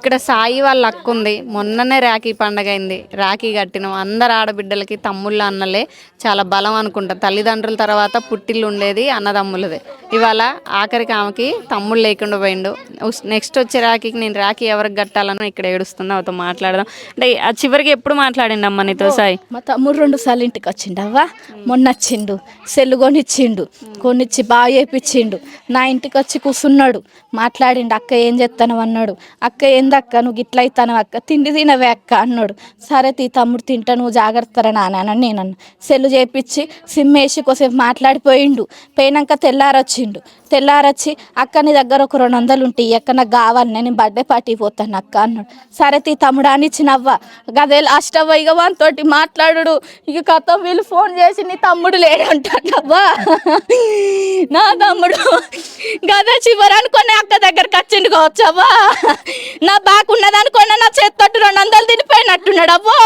ఇక్కడ సాయి వాళ్ళ అక్క ఉంది. మొన్ననే రాఖీ పండగ అయింది. రాఖీ కట్టినాం. అందరు ఆడబిడ్డలకి తమ్ముళ్ళ అన్నలే చాలా బలం అనుకుంటా. తల్లిదండ్రుల తర్వాత పుట్టిల్లు ఉండేది అన్నదమ్ములదే. ఇవాళ ఆఖరికి ఆమెకి తమ్ముళ్ళు లేకుండా పోయిండు. నెక్స్ట్ వచ్చే రాఖీకి నేను రాఖీ ఎవరికి కట్టాలని ఇక్కడ ఏడుస్తున్నా అవతో మాట్లాడదాం. అంటే ఆ చివరికి ఎప్పుడు మాట్లాడిండు అమ్మ నీతో సాయి? మా తమ్ముడు రెండు సార్లు ఇంటికి వచ్చిండు అవ్వ. మొన్న వచ్చిండు. సెల్లు కొనిచ్చిండు. కొనిచ్చి బాగా చేపించిండు నా ఇంటికి వచ్చి కూర్చున్నాడు మాట్లాడిండు అక్క ఏం చేస్తాను అన్నాడు. అక్క ఏందక్క? నువ్వు గిట్ల అవుతాను అక్క? తిండి తినవే అక్క అన్నాడు. సరే తీ తమ్ముడు తింటా నువ్వు జాగ్రత్తరా నాన్న అని నేను అన్న సెల్లు చేపించి సిమ్ వేసి కొసేపు మాట్లాడిపోయిండు. పోయినాక తెల్లారొచ్చిండు. తెల్లారొచ్చి అక్క నీ దగ్గర ఒక రెండు వందలు ఉంటాయి అక్క నాకు కావాలి నేను బర్త్డే పార్టీ పోతాను అక్క అన్నాడు. సరే తీ తమ్ముడు అని ఇచ్చినవ్వ గదే లాస్ట్ అవ్వ ఇక వానితోటి మాట్లాడు ఇక కథ వీళ్ళు ఫోన్ చేసి నీ తమ్ముడు లేడంటాడవ్వా. నా తమ్ముడు. గదే చివరి అనుకుని అక్క దగ్గరకు వచ్చిండు కావచ్చవ్వా. నా బాకు నా చేత్తోటి రెండు వందలు తినిపోయినట్టున్నాడు అవ్వో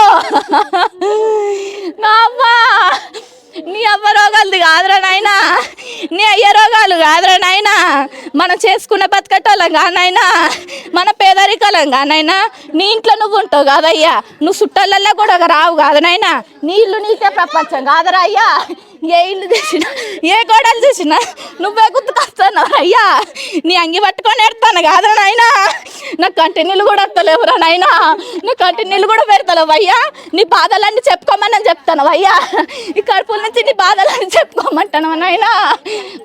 నా అవ్వా నీ అవ్వ రోగాలది కాదురా నాయనా. నీ అయ్య రోగాలు కాదురా నాయనా. మనం చేసుకున్న బతకటోళ్ళం కానైనా మన పేదరికలం కానైనా నీ ఇంట్లో నువ్వు ఉంటావు కాదయ్యా. నువ్వు చుట్టాలల్లో కూడా రావు కాదు నాయనా. నీ ఇల్లు నీకే ప్రపంచం కాదురా అయ్యా. ఏ ఇల్లు చూసినా ఏ గోడలు చూసినా నువ్వే గుర్తుకొస్తాను అయ్యా నీ అంగి పట్టుకొని ఎడతాను కాదురా నాయనా. నాకు కంటి నీళ్ళు కూడా వస్తలేవురా నాయనా. నువ్వు కంటి నీళ్ళు కూడా పెడతలేవు. అయ్యా నీ బాధలన్నీ చెప్పుకోమని నేను చెప్తాను. అయ్యా ఈ కడుపుల నుంచి నీ బాధలన్నీ చెప్పుకోమంటాను నాయనా.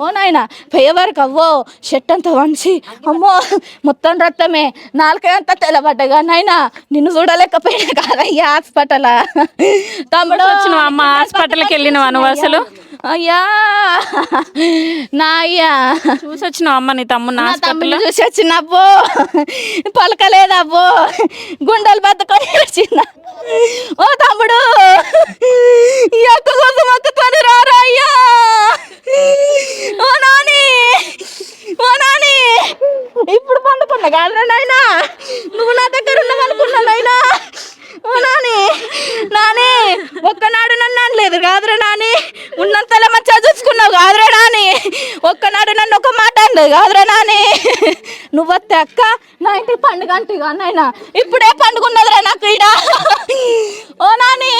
ఓ నాయనా పేవరకు అవ్వో షర్ట్ అంతా వంచి అమ్మో మొత్తం రక్తమే నాలుకే అంతా తెల్లబడ్డగా నాయనా. నిన్ను చూడలేకపోయినా కాదయ్యా హాస్పిటల్. తమ్ముడు వచ్చిన అమ్మ హాస్పిటల్కి వెళ్ళినావు అసలు? అయ్యా! నా అయ్యా! చూసి వచ్చినావు అమ్మ నీ తమ్ముడు నా తమ్ముడు చూసి వచ్చినబ్బో పలకలేదబ్బో గుండెలు బతుకొని వచ్చిన. ఓ తమ్ముడు! ఈ అక్క కోసం ఒక్కకొని రారా అయ్యా! ఓ నాని! ఓ నాని! ఇప్పుడు పండుకున్నా కాదురా నాయనా నువ్వు నా దగ్గర ఉన్నావు అనుకున్నా నాయనా ఓ నాని నాని ఒక్కనాడు నన్ను అనలేదు కాదురా నాని ఉన్నంతలో కాదురా నాని. ఒక్కనాడు నన్ను ఒక మాట అనలేదు కాదురా నాని. నువ్వు వస్తే అక్క నా ఇంటికి పండుగ అంటే నాయన ఇప్పుడే పండుగ ఉన్నదిరా నాకు ఈడ ఓ నాని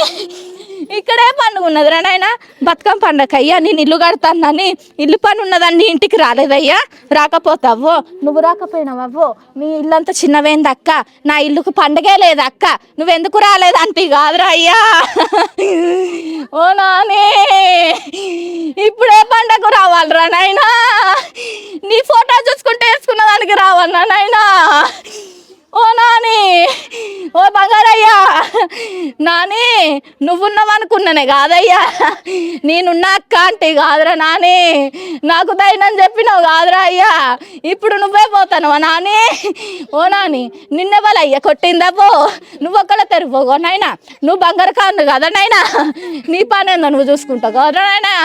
ఇక్కడే పండుగ ఉన్నదిరా నాయన? బతుకమ్మ పండగ అయ్యా నేను ఇల్లు కడతానని ఇల్లు పని ఉన్నదండి ఇంటికి రాలేదయ్యా. రాకపోతావో నువ్వు రాకపోయినావో నీ ఇల్లు అంతా చిన్నవేంది అక్క. నా ఇల్లుకు పండగే లేదు అక్క. నువ్వెందుకు రాలేదంటే కాదురా అయ్యా. ఓ నానే రావాలరా నాయనా? నీ ఫోటో చూసుకుంటే వేసుకున్న దానికి రావన్నా నాయనా? ఓ నాని ఓ బంగారయ్యా నాని నువ్వున్నావనుకున్ననే కాదయ్యా. నేనున్న అక్క అంటే కాదురా నాని. నాకు ధైర్యం చెప్పినావు కాదురా అయ్యా. ఇప్పుడు నువ్వే పోతానవా నాని? ఓ నాని నిన్నెవలయ్యా కొట్టిందవ్వో నువ్వు ఒక్కళ్ళ తెరిపోగో నాయనా. నువ్వు బంగారు కాను కదా నాయనా? నీ పని నువ్వు చూసుకుంటావు కదా నాయనా?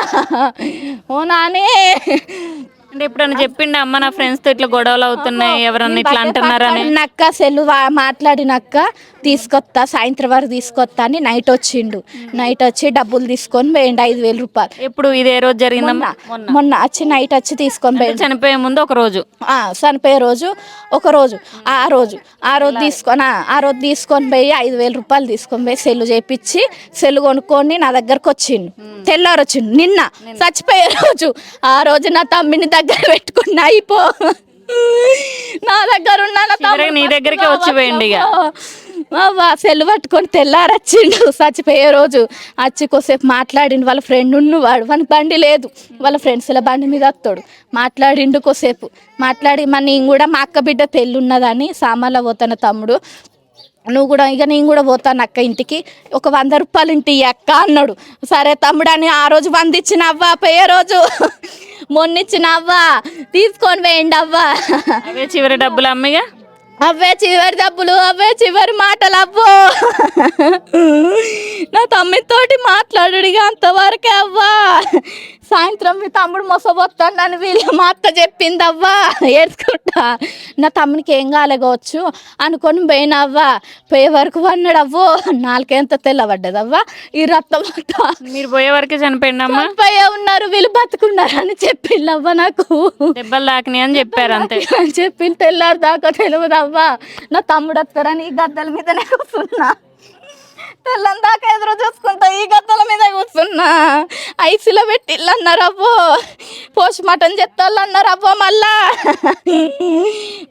ఓ నాని అంటే ఎప్పుడన్నా చెప్పిండు అమ్మ నా ఫ్రెండ్స్తో ఇట్లా గొడవలు అవుతున్నాయి ఎవరన్నా ఇట్లా అంటున్నారని నక్క సెల్లు వా- మాట్లాడినాక తీసుకొస్తా సాయంత్రం వరకు తీసుకొస్తా అని నైట్ వచ్చిండు. నైట్ వచ్చి డబ్బులు తీసుకొని పోయిండు ఐదు వేల రూపాయలు. ఎప్పుడు ఇది ఏ రోజు జరిగిందమ్మా మొన్న వచ్చి నైట్ వచ్చి తీసుకొని పోయిండు. చనిపోయే ముందు ఒక రోజు? ఆ, చనిపోయే రోజు ఒక రోజు ఆ రోజు ఆ రోజు తీసుకొని ఆ, ఆ రోజు తీసుకొని పోయి ఐదు వేల రూపాయలు తీసుకొని పోయి సెల్లు చేపించి సెల్లు కొనుక్కొని నా దగ్గరకు వచ్చిండు. తెల్లారు వచ్చిండు నిన్న చచ్చిపోయే రోజు ఆ రోజు నా తమ్మిని దగ్గర పెట్టుకున్నా అయిపో. నా దగ్గర ఉన్న నా దగ్గరికే వచ్చి పోయిండు ఇక. అవ్వా సెల్లు పట్టుకొని తెల్లారొచ్చిండు చచ్చిపోయే రోజు. వచ్చి కొద్దిసేపు మాట్లాడిండు వాళ్ళ ఫ్రెండ్ ఉన్నవాడు వాని బండి లేదు. వాళ్ళ ఫ్రెండ్స్ల బండి మీద వస్తాడు. మాట్లాడిండు కొద్దిసేపు. మాట్లాడి మా నేను కూడా మా అక్క బిడ్డ పెళ్ళి ఉన్నదని సామాన్లో పోతాను తమ్ముడు. నువ్వు కూడా ఇక నేను కూడా పోతాను అక్క ఇంటికి. ఒక వంద రూపాయలు ఇంటి అక్క అన్నాడు. సరే తమ్ముడు అని ఆ రోజు వంద ఇచ్చిన అవ్వ పోయే రోజు. మొన్న ఇచ్చిన అవ్వ తీసుకొని వేయండి అవ్వ అవే చివరి డబ్బులు అమ్మిగా? అవే చివరి డబ్బులు అవే చివరి మాటలు అవ్వో నా తమ్మితోటి మాట్లాడుడిగా అంతవరకే అవ్వా. సాయంత్రం మీ తమ్ముడు మొసబోతాడని వీళ్ళు మా అత్త చెప్పిందవ్వా. ఏడ్చుకుంటా. నా తమ్మునికి ఏం కాలేగవచ్చు అనుకొని పోయినవ్వా. పోయే వరకు వన్నాడవ్వో నాలుకెంత తెల్లబడ్డదవ్వా. ఈ రక్తం మీరు పోయే వరకే చనిపోయిండమ్మా పోయే ఉన్నారు. వీళ్ళు బతుకున్నారు అని చెప్పిండవ్వా నాకు. దెబ్బలు తాకినాయి అని చెప్పారు అంతే. చెప్పి తెల్లారు దాకా తెలియదవ్వా. నా తమ్ముడు వస్తారని ఈ గద్దల మీదనే కూర్చున్నా. తెల్లని దాకా ఎదురు చూసుకుంటా. ఈ గద్దల మీద కూర్చున్నా. ఐసీలో పెట్టి ఇల్లు అన్నారు అవ్వో పోస్ట్ మార్టం చెప్తాళ్ళు అన్నారు అవ్వో మళ్ళా.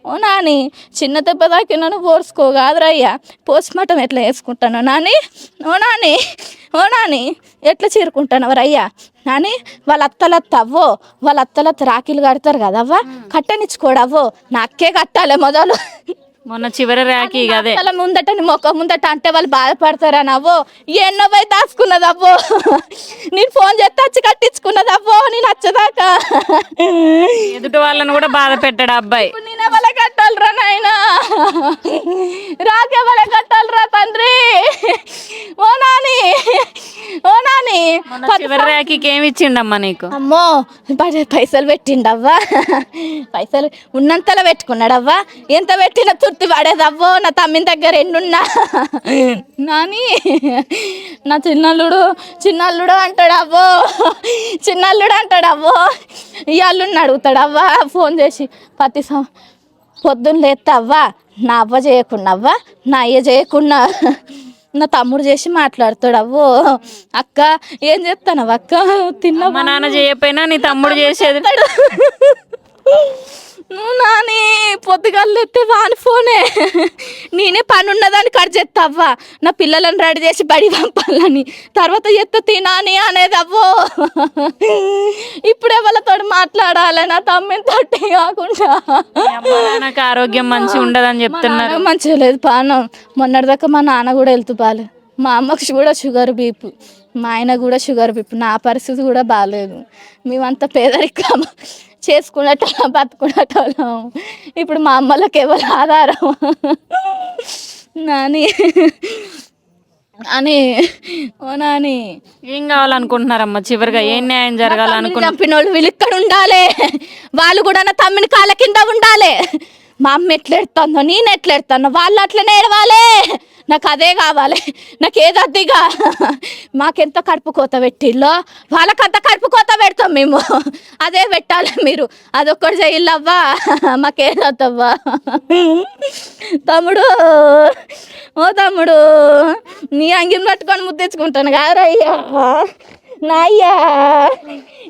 ఓ నాని చిన్న దెబ్బ తాకినాను పోర్చుకో కాదురయ్యా. పోస్ట్ మార్టం ఎట్లా వేసుకుంటాను నాని? ఓ నాని ఓ నాని ఎట్లా చీరుకుంటాను రయ్యా? నాని వాళ్ళ అత్తలత్త అవ్వో వాళ్ళ అత్తలత్త రాఖీలు కడతారు కదా అవ్వ. కట్టనిచ్చుకోడవ్వో నాకే కట్టాలి మొదలు. మొన్న చివరి రాకి అలా ముందట మొక్క ముందట అంటే వాళ్ళు బాధపడతారా నవ్వు? ఎన్నో పోయి దాచుకున్నది అవ్వో. నేను ఫోన్ చేస్తే వచ్చి కట్టించుకున్నది అవ్వో నేను వచ్చేదాకా ఎదుటి వాళ్ళని కూడా బాధ పెట్టాడు అబ్బాయి. నేను ఎవరి కట్టాలిరా నాయన? రాకెవరే కట్టాలిరా తండ్రి? ఓ నాని ఓ నాని. చివరి రాఖీకి ఏమి ఇచ్చిండమ్మా నీకు? అమ్మో పైసలు పెట్టిండవ్వా? పైసలు ఉన్నంతలో పెట్టుకున్నాడవ్వా? ఎంత పెట్టిన తుర్తి పడేదవ్వో నా తమ్మిన దగ్గర ఎన్నున్నా. నాని నా చిన్నల్లుడు చిన్నల్లుడు అంటాడవ్వో చిన్నల్లుడు అంటాడవ్వో ఈ అల్లుడిని అడుగుతాడవ్వా ఫోన్ చేసి ప్రతి సం పొద్దున్న లేస్తావ్వా నా అవ్వ చేయకుండా అవ్వా నా అయ్య చేయకుండా నా తమ్ముడు చేసి మాట్లాడతాడు అవ్వో అక్క ఏం చెప్తానవ్వ అక్క? తిన్న మా నాన్న చేయకపోయినా నీ తమ్ముడు చేసేది. నువ్వు నాని పొద్దుగాలు ఎత్తే వాని ఫోనే. నేనే పని ఉన్నదని కట్ చేస్తావ్వా నా పిల్లలను రెడీ చేసి బడి పంపాలని. తర్వాత ఎత్త తినాని అనేది అవ్వో. ఇప్పుడు ఎవరితో మాట్లాడాలి నా తమ్మితోటి కాకుండా. మీ అమ్మ నాన్నకి ఆరోగ్యం మంచి ఉండదని చెప్తున్నారు. మంచిగా లేదు పానం. మొన్నటిదాకా మా నాన్న కూడా వెళ్తూ బాగాలేదు మా అమ్మకి కూడా షుగర్ బీపు. మా ఆయన కూడా షుగర్ బీపు. నా పరిస్థితి కూడా బాగాలేదు మేమంతా పేదరికం. చేసుకునేటోళ్ళం బతుకునేటోళ్ళం. ఇప్పుడు మా అమ్మలకి ఎవరు ఆధారం. నాని. అని ఓ నాని. ఏం కావాలనుకుంటున్నారమ్మా? చివరిగా ఏం న్యాయం జరగాలనుకుంటున్నారు చంపిన వాళ్ళు వీళ్ళు ఇక్కడ ఉండాలి. వాళ్ళు కూడా నా తమ్మిని కాళ్ళ కింద ఉండాలి. మా అమ్మ ఎట్లా ఎడుతుందో నేను ఎట్లా ఎడుతానో వాళ్ళు అట్లనే ఏడవాలి. నాకు అదే కావాలి. నాకు ఏదద్దిగా మాకెంత కడుపు కోత పెట్టిల్లో? వాళ్ళకంత కడుపు కోత పెడతాం మేము. అదే పెట్టాలి మీరు. అదొక్కటి చెయ్యిల్లవ్వా మాకేదద్దవ్వా? తమ్ముడు ఓ తమ్ముడు నీ అంగిని పట్టుకొని ముద్దించుకుంటాను కాదయ్యా. అయ్యా నాయ్యా.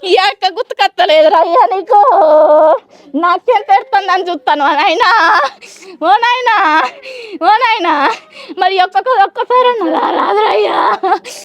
ఈ అక్క గుర్తుకత్తలేదు అయ్యా నీకు. నాకేం పెడుతుందని చూస్తాను నాయనా. ఓ నాయనా. ఓ నాయనా. మరి ఒక్కొక్క ఒక్కసారి రాదు అయ్యా